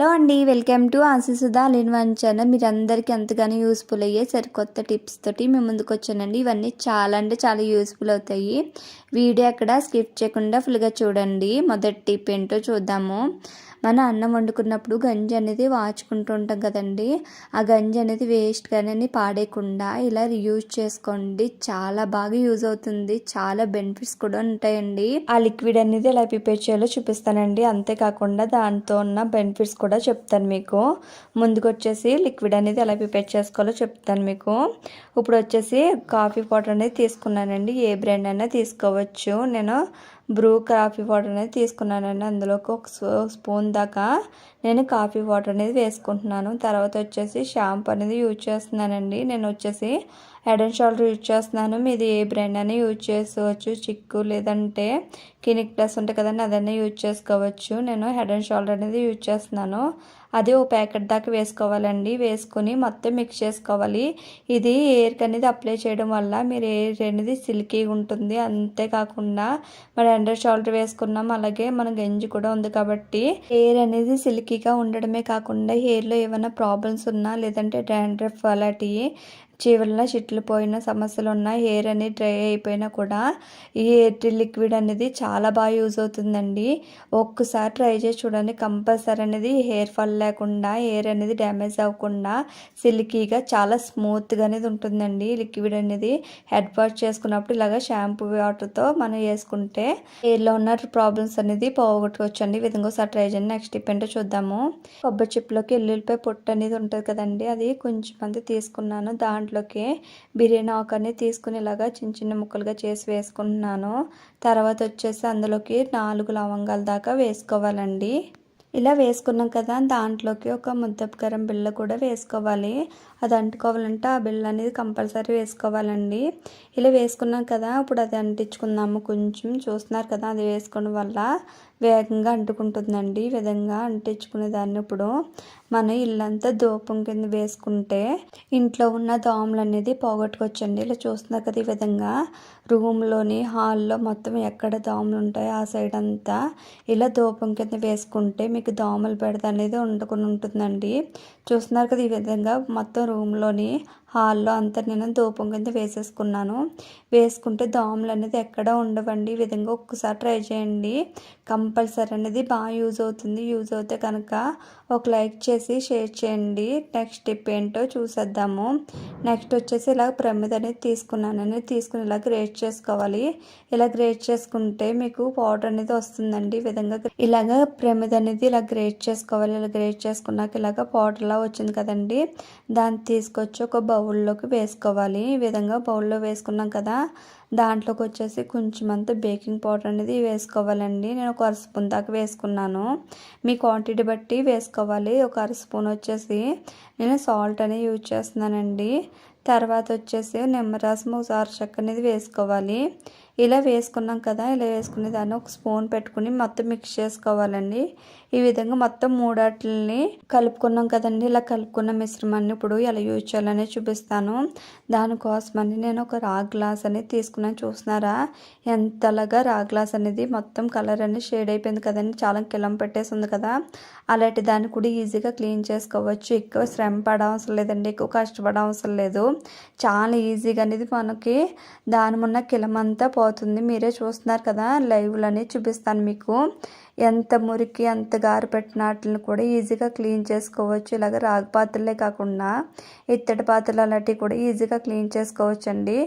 Hello అండి welcome to ఆశీసుధా లేని one channel. మీరు అందరికీ ఎంతగానో యూస్ఫుల్ అయ్యే సరికొత్త టిప్స్ తోటి మేము ముందుకు వచ్చానండి. ఇవన్నీ చాలా అంటే చాలా యూస్ఫుల్ అవుతాయి. వీడియో అక్కడ స్కిప్ చేయకుండా ఫుల్గా చూడండి. మొదటి టిప్ ఏంటో చూద్దాము. మన అన్నం వండుకున్నప్పుడు గంజి అనేది వాచుకుంటూ ఉంటాం కదండి. ఆ గంజి అనేది వేస్ట్ కానీ పాడేయకుండా ఇలా యూజ్ చేసుకోండి. చాలా బాగా యూజ్ అవుతుంది. చాలా బెనిఫిట్స్ కూడా ఉంటాయండి. ఆ లిక్విడ్ అనేది ఎలా ప్రిపేర్ చేయాలో చూపిస్తానండి. అంతేకాకుండా దాంతో ఉన్న బెనిఫిట్స్ కూడా చెప్తాను మీకు. ముందుకు వచ్చేసి లిక్విడ్ అనేది ఎలా ప్రిపేర్ చేసుకోవాలో చెప్తాను మీకు. ఇప్పుడు వచ్చేసి కాఫీ పౌడర్ అనేది తీసుకున్నానండి. ఏ బ్రాండ్ అయినా తీసుకోవచ్చు. నేను బ్రూ కాఫీ వాటర్ అనేది తీసుకున్నానండి. అందులోకి ఒక స్పూన్ దాకా నేను కాఫీ వాటర్ అనేది వేసుకుంటున్నాను. తర్వాత వచ్చేసి షాంపూ అనేది యూజ్ చేస్తున్నానండి. నేను వచ్చేసి హెడ్ అండ్ షోల్డర్ యూజ్ చేస్తున్నాను. మీది ఏ బ్రాండ్ అయినా యూజ్ చేసుకోవచ్చు. చిక్కు లేదంటే కినిక్ ప్లస్ ఉంటాయి కదండి అదన్నీ యూజ్ చేసుకోవచ్చు. నేను హెడ్ అండ్ షోల్డర్ అనేది యూజ్ చేస్తున్నాను. అది ఓ ప్యాకెట్ దాకా వేసుకోవాలండి. వేసుకొని మొత్తం మిక్స్ చేసుకోవాలి. ఇది ఎయిర్కి అనేది అప్లై చేయడం వల్ల మీరు ఎయిర్ అనేది సిల్కీగా ఉంటుంది. అంతేకాకుండా మన అండర్ షోల్డర్ వేసుకున్నాం. అలాగే మన గంజి కూడా ఉంది కాబట్టి ఎయిర్ అనేది సిల్కీగా ఉండడమే కాకుండా హెయిర్లో ఏమైనా ప్రాబ్లమ్స్ ఉన్నా లేదంటే డాండ్రఫ్ అలాంటివి చీవల చిట్లు పోయిన సమస్యలు ఉన్న హెయిర్ అనేది డ్రై అయిపోయినా కూడా ఈ ఎయిర్టెల్ లిక్విడ్ అనేది చాలా బాగా యూజ్ అవుతుందండి. ఒక్కసారి ట్రై చేసి చూడండి. కంపల్సరీ అనేది హెయిర్ ఫాల్ లేకుండా హెయిర్ అనేది డ్యామేజ్ అవ్వకుండా సిల్కీగా చాలా స్మూత్గా అనేది ఉంటుందండి లిక్విడ్ అనేది. హెడ్ వాష్ చేసుకున్నప్పుడు ఇలాగ షాంపూ వాటర్తో మనం వేసుకుంటే హెయిర్లో ఉన్న ప్రాబ్లమ్స్ అనేది పోగొట్టుకోవచ్చు అండి విధంగా ఒకసారి ట్రై చేయండి. నెక్స్ట్ టిప్ ఏంటో చూద్దాము. కొబ్బరి చిప్పులోకి ఎల్లుల్లిపై పొట్టు అనేది ఉంటుంది కదండి. అది కొంచెం మంది తీసుకున్నాను. దాంట్లో దాంట్లోకి బిర్యానీ ఆకు అనేది తీసుకుని ఇలాగా చిన్న చిన్న ముక్కలుగా చేసి వేసుకుంటున్నాను. తర్వాత వచ్చేసి అందులోకి నాలుగు లవంగాల దాకా వేసుకోవాలండి. ఇలా వేసుకున్నాం కదా దాంట్లోకి ఒక ముద్దపకరం బిళ్ళ కూడా వేసుకోవాలి. అది అంటుకోవాలంటే ఆ బిళ్ళ అనేది కంపల్సరీ వేసుకోవాలండి. ఇలా వేసుకున్నాం కదా ఇప్పుడు అది అంటించుకుందాము కొంచెం. చూస్తున్నారు కదా అది వేసుకోవడం వల్ల వేగంగా అంటుకుంటుందండి ఈ విధంగా అంటించుకునే దాన్ని ఇప్పుడు. మన ఇల్లంతా దూపం కింద వేసుకుంటే ఇంట్లో ఉన్న దోమలు అనేది పోగొట్టుకోవచ్చండి. ఇలా చూస్తున్నారు కదా ఈ విధంగా రూమ్లోని హాల్లో మొత్తం ఎక్కడ దోమలు ఉంటాయో ఆ సైడ్ అంతా ఇలా దూపం కింద వేసుకుంటే మీకు దోమలు పెడత అనేది ఉండకుండా ఉంటుందండి. చూస్తున్నారు కదా ఈ విధంగా మొత్తం రూమ్లోని హాల్లో అంతా నేను ధూపం కింద వేసేసుకున్నాను. వేసుకుంటే దోమలు అనేది ఎక్కడ ఉండవండి. ఈ విధంగా ఒక్కసారి ట్రై చేయండి. కంపల్సరీ అనేది బాగా యూజ్ అవుతుంది. యూజ్ అవుతే కనుక ఒక లైక్ చేసి షేర్ చేయండి. నెక్స్ట్ టిప్ ఏంటో చూసేద్దాము. నెక్స్ట్ వచ్చేసి ఇలా ప్రమిద అనేది తీసుకున్నాను. అనేది తీసుకుని ఇలా గ్రేట్ చేసుకోవాలి. ఇలా గ్రేట్ చేసుకుంటే మీకు పౌడర్ అనేది వస్తుందండి. ఈ విధంగా ఇలాగ ప్రమిద అనేది ఇలా గ్రేట్ చేసుకోవాలి. ఇలా గ్రేట్ చేసుకున్నాక ఇలాగ పౌడర్లా వచ్చింది కదండి. దాన్ని తీసుకొచ్చి ఒక బౌల్లోకి వేసుకోవాలి. ఈ విధంగా బౌల్లో వేసుకున్నాం కదా. దాంట్లోకి వచ్చేసి కొంచెం అంత బేకింగ్ పౌడర్ అనేది వేసుకోవాలండి. నేను ఒక అర స్పూన్ దాకా వేసుకున్నాను. మీ క్వాంటిటీ బట్టి వేసుకోవాలి. ఒక అర స్పూన్ వచ్చేసి నేను సాల్ట్ అనేది యూజ్ చేస్తున్నానండి. తర్వాత వచ్చేసి నిమ్మరసం ఒకసారి చెక్క అనేది వేసుకోవాలి. ఇలా వేసుకున్నాం కదా ఇలా వేసుకునే దాన్ని ఒక స్పూన్ పెట్టుకుని మొత్తం మిక్స్ చేసుకోవాలండి. ఈ విధంగా మొత్తం మూడాటిల్ని కలుపుకున్నాం కదండి. ఇలా కలుపుకున్న మిశ్రమాన్ని ఇప్పుడు ఎలా యూజ్ చేయాలని చూపిస్తాను. దానికోసమని నేను ఒక రా గ్లాస్ అనేది తీసుకున్నాను. చూస్తున్నారా? ఎంతలాగా రా గ్లాస్ అనేది మొత్తం కలర్ అనేది షేడ్ అయిపోయింది కదండి. చాలా కిలం పెట్టేసి ఉంది కదా. అలాంటి దాన్ని కూడా ఈజీగా క్లీన్ చేసుకోవచ్చు. ఎక్కువ శ్రమ పడవసరం లేదండి. ఎక్కువ కష్టపడవసరం లేదు. చాలా ఈజీగా అనేది మనకి దాని ఉన్న కిలమంతా అవుతుంది. మీరే చూస్తున్నారు కదా లైవ్లు అనేది చూపిస్తాను మీకు. ఎంత మురికి ఎంత గారు పెట్టిన వాటిని కూడా ఈజీగా క్లీన్ చేసుకోవచ్చు. ఇలాగ రాగి పాత్రలే కాకుండా ఇత్తడి పాత్రలు అలాంటివి కూడా ఈజీగా క్లీన్ చేసుకోవచ్చు అండి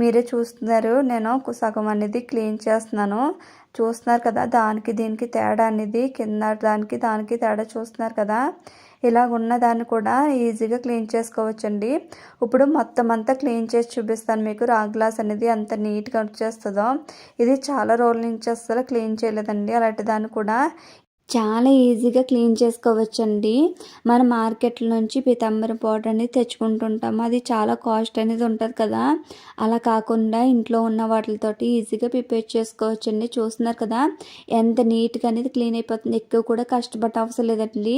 మీరే చూస్తున్నారు. నేను సగం అనేది క్లీన్ చేస్తున్నాను. చూస్తున్నారు కదా దానికి దీనికి తేడా అనేది కింద దానికి దానికి తేడా చూస్తున్నారు కదా. ఇలా ఉన్నదాన్ని కూడా ఈజీగా క్లీన్ చేసుకోవచ్చండి. ఇప్పుడు మొత్తం అంతా క్లీన్ చేసి చూపిస్తాను మీకు. రా గ్లాస్ అనేది అంత నీట్గా వచ్చేస్తుందో. ఇది చాలా రోజుల నుంచి అసలు క్లీన్ చేయలేదండి. అలాంటి దాన్ని కూడా చాలా ఈజీగా క్లీన్ చేసుకోవచ్చండి. మన మార్కెట్ నుంచి పీతాంబరం పౌడర్ అనేది తెచ్చుకుంటుంటాం. అది చాలా కాస్ట్ అనేది ఉంటుంది కదా. అలా కాకుండా ఇంట్లో ఉన్న వాటితోటి ఈజీగా ప్రిపేర్ చేసుకోవచ్చండి. చూస్తున్నారు కదా. ఎంత నీట్గా అనేది క్లీన్ అయిపోతుంది. ఎక్కువ కూడా కష్టపడ్డ అవసరం లేదండి.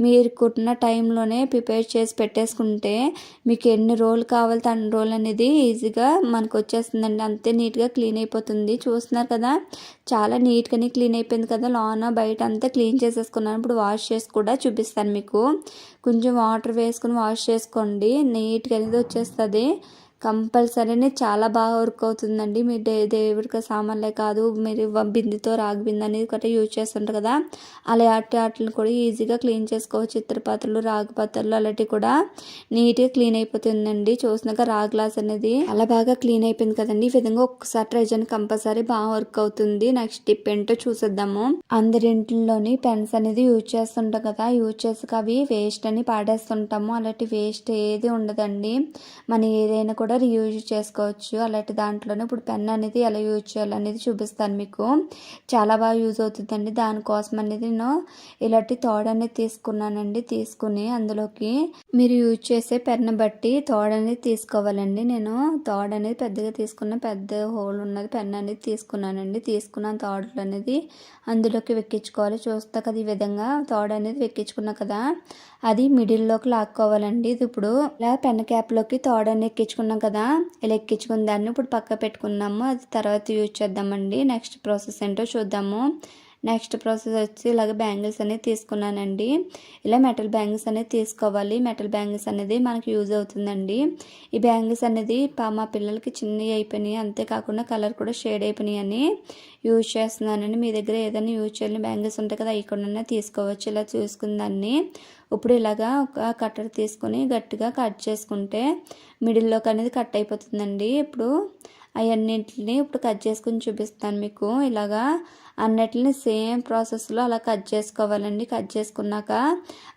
మీరు కుట్టిన టైంలోనే ప్రిపేర్ చేసి పెట్టేసుకుంటే మీకు ఎన్ని రోజులు కావాలి అన్ని రోజులు అనేది ఈజీగా మనకు వచ్చేస్తుందండి. అంతే నీట్గా క్లీన్ అయిపోతుంది. చూస్తున్నారు కదా. చాలా నీట్గానే క్లీన్ అయిపోయింది కదా. లోన బయట అంతా క్లీన్ చేసేసుకున్నాను. ఇప్పుడు వాష్ చేసి కూడా చూపిస్తాను మీకు. కొంచెం వాటర్ వేసుకుని వాష్ చేసుకోండి. నీట్గా అనేది వచ్చేస్తుంది. కంపల్సరీనే చాలా బాగా వర్క్ అవుతుందండి. మీరు దే దేవుడికి సామాన్లే కాదు మీరు బిందితో రాగి బిందె అనేది కూడా యూజ్ చేస్తుంటారు కదా. అలా అట్టి వాటిని కూడా ఈజీగా క్లీన్ చేసుకోవచ్చు. ఇతర పాత్రలు రాగి పాత్రలు అలాంటివి కూడా నీట్గా క్లీన్ అయిపోతుందండి. చూసినాక రాగి గ్లాస్ అనేది అలా బాగా క్లీన్ అయిపోయింది కదండి. ఈ విధంగా ఒక్కసారి ట్రై చేయండి. కంపల్సరీ బాగా వర్క్ అవుతుంది. నెక్స్ట్ టిప్ ఏంటో చూసేద్దాము. అందరింట్లోని పెన్స్ అనేది యూజ్ చేస్తుంటాం కదా. యూజ్ చేసాక అవి వేస్ట్ అని పాడేస్తుంటాము. అలాంటి వేస్ట్ ఏది ఉండదండి. మనం ఏదైనా కూడా రీయూజ్ చేసుకోవచ్చు. అలాంటి దాంట్లోనే ఇప్పుడు పెన్ అనేది ఎలా యూజ్ చేయాలనేది చూపిస్తాను మీకు. చాలా బాగా యూజ్ అవుతుందండి. దానికోసం అనేది నేను ఇలాంటి తోడ అనేది తీసుకున్నానండి. తీసుకుని అందులోకి మీరు యూజ్ చేసే పెన్ బట్టి తోడ అనేది తీసుకోవాలండి. నేను తోడ అనేది పెద్దగా తీసుకున్న పెద్ద హోల్ ఉన్నది పెన్ అనేది తీసుకున్నానండి. తీసుకున్న తోడలు అనేది అందులోకి వెక్కించుకోవాలి. చూస్తా కదా ఈ విధంగా తోడ అనేది వెక్కించుకున్నా కదా అది మిడిల్లోకి లాక్కోవాలండి. ఇది ఇప్పుడు ఇలా పెన్ క్యాప్లోకి తోడని ఎక్కించుకున్నాం కదా ఇలా ఎక్కించుకున్న దాన్ని ఇప్పుడు పక్క పెట్టుకున్నాము అది తర్వాత యూజ్ చేద్దామండి. నెక్స్ట్ ప్రాసెస్ ఏంటో చూద్దాము. నెక్స్ట్ ప్రాసెస్ వచ్చి ఇలాగ బ్యాంగిల్స్ అనేది తీసుకున్నానండి. ఇలా మెటల్ బ్యాంగిల్స్ అనేది తీసుకోవాలి. మెటల్ బ్యాంగిల్స్ అనేది మనకు యూజ్ అవుతుందండి. ఈ బ్యాంగిల్స్ అనేది మా పిల్లలకి చిన్నవి అయిపోయినాయి. అంతేకాకుండా కలర్ కూడా షేడ్ అయిపోయినాయి అని యూజ్ చేస్తున్నానండి. మీ దగ్గర ఏదైనా యూజ్ చేయని బ్యాంగిల్స్ ఉంటాయి కదా అవి కూడా తీసుకోవచ్చు. ఇలా చూసుకుందాన్ని ఇప్పుడు ఇలాగా ఒక కట్టర్ తీసుకొని గట్టిగా కట్ చేసుకుంటే మిడిల్లోకి అనేది కట్ అయిపోతుందండి. ఇప్పుడు అవన్నిటిని ఇప్పుడు కట్ చేసుకుని చూపిస్తాను మీకు. ఇలాగా అన్నిటిని సేమ్ ప్రాసెస్లో అలా కట్ చేసుకోవాలండి. కట్ చేసుకున్నాక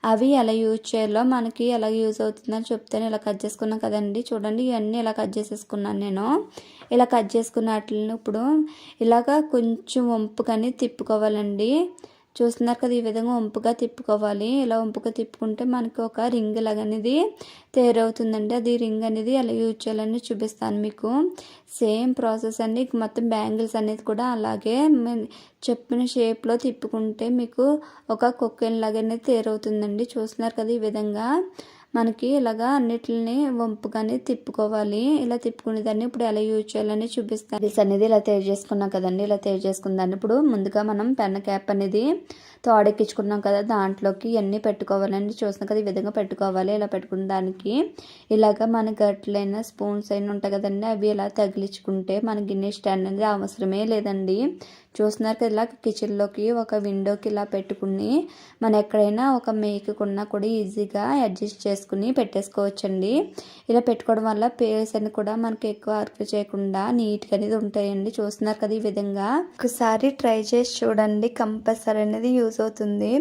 అవి ఎలా యూజ్ చేయాలో మనకి ఎలా యూజ్ అవుతుందని చెప్తాను. ఇలా కట్ చేసుకున్నాం కదండి. చూడండి ఇవన్నీ ఇలా కట్ చేసేసుకున్నాను నేను. ఇలా కట్ చేసుకున్న వాటిని ఇప్పుడు ఇలాగా కొంచెం వంపుకని తిప్పుకోవాలండి. చూస్తున్నారు కదా ఈ విధంగా వంపుగా తిప్పుకోవాలి. ఇలా వంపుగా తిప్పుకుంటే మనకి ఒక రింగ్ లాగా అనేది తయారవుతుందండి. అది రింగ్ అనేది ఎలా యూజ్ చేయాలని చూపిస్తాను మీకు. సేమ్ ప్రాసెస్ అండి. మొత్తం బ్యాంగిల్స్ అనేది కూడా అలాగే చెప్పిన షేప్లో తిప్పుకుంటే మీకు ఒక కొక్కెన్ లాగా అనేది తయారవుతుందండి. చూస్తున్నారు కదా ఈ విధంగా. మనకి ఇలాగా అన్నిటిని వంపుగానే తిప్పుకోవాలి. ఇలా తిప్పుకునే దాన్ని ఇప్పుడు ఎలా యూజ్ చేయాలని చూపిస్తాను దిస్ అనేది ఇలా తయారు చేసుకున్నాం కదండి. ఇలా తయారు చేసుకుందాన్ని ఇప్పుడు ముందుగా మనం పెన్ క్యాప్ అనేది తోడెక్కించుకున్నాం కదా. దాంట్లోకి ఇవన్నీ పెట్టుకోవాలండి. చూస్తున్నాం కదా ఈ విధంగా పెట్టుకోవాలి. ఇలా పెట్టుకున్న దానికి ఇలాగ మన గట్లైన స్పూన్స్ అయిన ఉంటాయి కదండి. అవి ఇలా తగిలించుకుంటే మన గిన్నె స్టాండ్ అనేది అవసరమే లేదండి. చూస్తున్నారు కదా ఇలా కిచెన్లోకి ఒక విండోకి ఇలా పెట్టుకుని మనం ఎక్కడైనా ఒక మేకకున్నా కూడా ఈజీగా అడ్జస్ట్ చేసుకుని పెట్టేసుకోవచ్చండి. ఇలా పెట్టుకోవడం వల్ల పేర్స్ అని కూడా మనకి ఎక్కువ వర్క్ చేయకుండా నీట్గా అనేది ఉంటాయండి. చూస్తున్నారు కదా ఈ విధంగా. ఒకసారి ట్రై చేసి చూడండి. కంపల్సరీ అనేది యూజ్ అవుతుంది.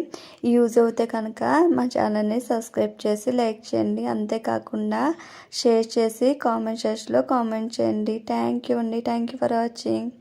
యూజ్ అవుతే కనుక మా ఛానల్ని సబ్స్క్రైబ్ చేసి లైక్ చేయండి. అంతేకాకుండా షేర్ చేసి కామెంట్ సెక్షన్లో కామెంట్ చేయండి. థ్యాంక్ యూ అండి. Thank you for watching